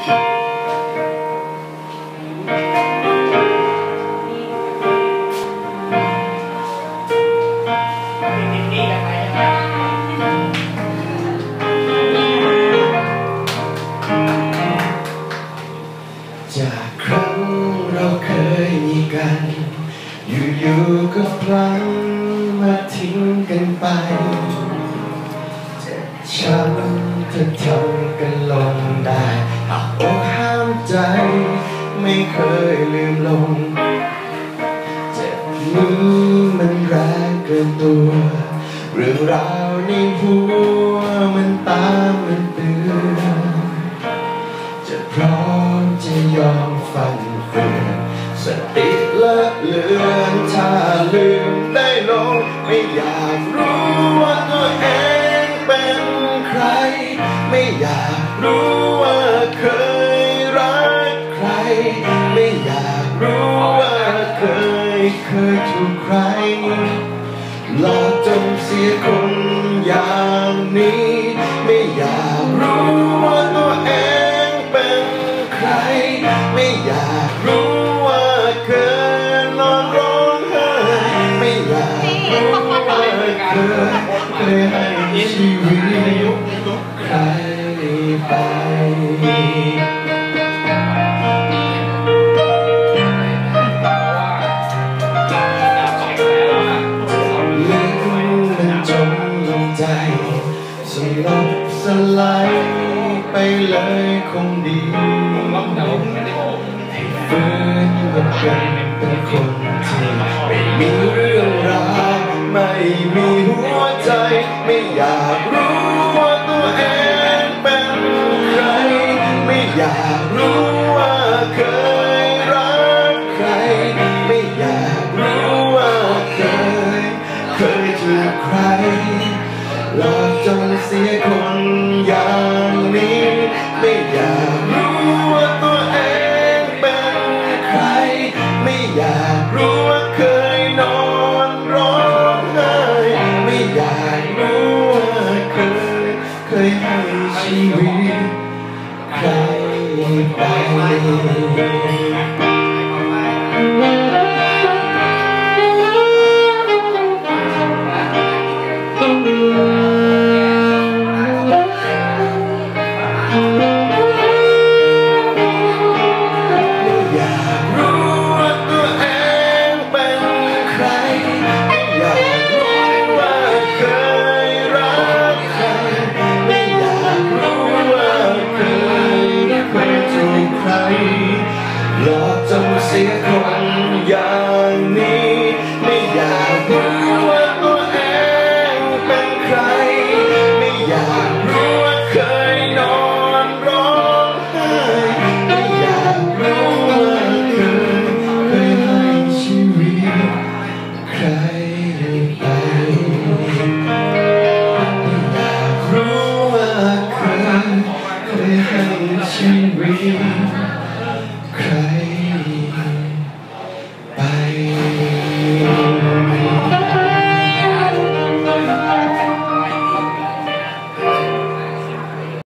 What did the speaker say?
จากครั้งเราเคยมีกัน อยู่ๆก็พลั้งมาทิ้งกันไปเจ็บช้ำเธอทำกันลงได้ อกห้ามใจ ไม่เคยลืมลง เจ็บนี้มันแรงเกินตัว เรื่องราวในหัวมันตามมันเตือนจะพร้อมจะยอมฟันเฟือนสติละเลือนถ้าลืมได้ลง ไม่อยากรู้ว่าตัวเองเป็นใคร ไม่อยากรู้ว่า รู้ว่าเคยเคยถูกใครหลอกจนเสียคนอย่างนี้ ไม่อยากรู้ว่าตัวเองเป็นใคร ไม่อยากรู้ว่าเคยนอนร้องไห้ไม่อยากรู้ว่าเคยเคยให้ชีวิตใครไป ยคงดีให้ฟื้นมาเป็นเป็นคนที่ไม่มีเรื่องราวไม่มีหัวใจ ไม่อยากรู้ว่าตัวเองเป็นใคร ไม่อยากรู้ เคยให้ชีวิตใครไป สียคนอย่างนี้ไม่อยากรู้ว่าตัวเองเป็นใคร ไม่อยากรู้ว่าเคยนอนร้องไห้ไม่อยากรู้ว่าเคยเคยให้ชีวิตใครไปไม่อยากรู้ว่าเคยเคยให้ชีวิต